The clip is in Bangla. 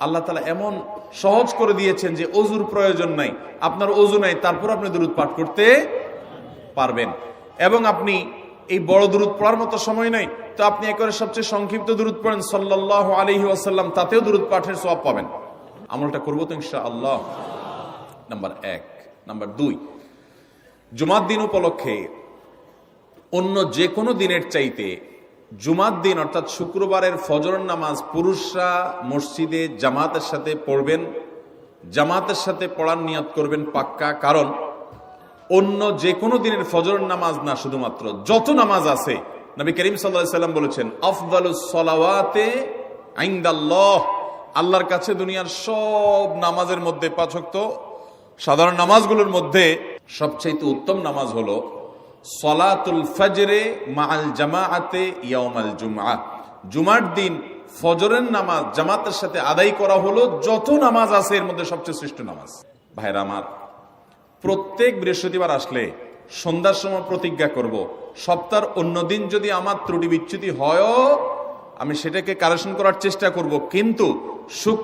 আল্লাহ তালা এমন সহজ করে দিয়েছেন যে অজুর প্রয়োজন নাই। আপনার অজু নাই, তারপর আপনি দুরুদ পাঠ করতে পারবেন। এবং আপনি এই বড় দূরত পড়ার মতো সময় নাই, তো আপনি একেবারে সবচেয়ে সংক্ষিপ্ত দূরত পড়েন সাল্লাহ আলহি আসাল্লাম তাতেও দূরত পাঠের সব পাবেন। আমলটা করব তো ইনশা আল্লাহ নাম্বার এক। নাম্বার দুই। জুমার দিন উপলক্ষে অন্য যে কোনো দিনের চাইতে জুমার দিন, অর্থাৎ শুক্রবারের ফজর নামাজ পুরুষরা মসজিদে জামাতের সাথে পড়বেন। জামাতের সাথে পড়ার নিয়ত করবেন পাক্কা, কারণ অন্য যে কোনো দিনের ফজর নামাজ না শুধুমাত্র, যত নামাজ আছে, নবী করিম সাল্লাম বলেছেন, আফদালুস সলাওয়াতে আইন্দাল্লাহ। আল্লাহর কাছে দুনিয়ার সব নামাজের মধ্যে পাচক তো। সাধারণ নামাজগুলোর মধ্যে সবচাইতে উত্তম নামাজ হলো সলাতুল ফজরে মাল জামাআতে ইয়াউমাল জুমআ। জুমার দিন ফজরের নামাজ জামাতের সাথে আদায় করা হলো, যত নামাজ আছে এর মধ্যে সবচেয়ে শ্রেষ্ঠ নামাজ। ভাইরা আমার, প্রত্যেক বৃহস্পতিবার আসলে সন্ধ্যার সময় প্রতিজ্ঞা করব, সপ্তাহের অন্য দিন যদি আমার ত্রুটি বিচ্যুতি হয়ও, আমি সেটাকে কারেকশন করার চেষ্টা করব, কিন্তু শুক্র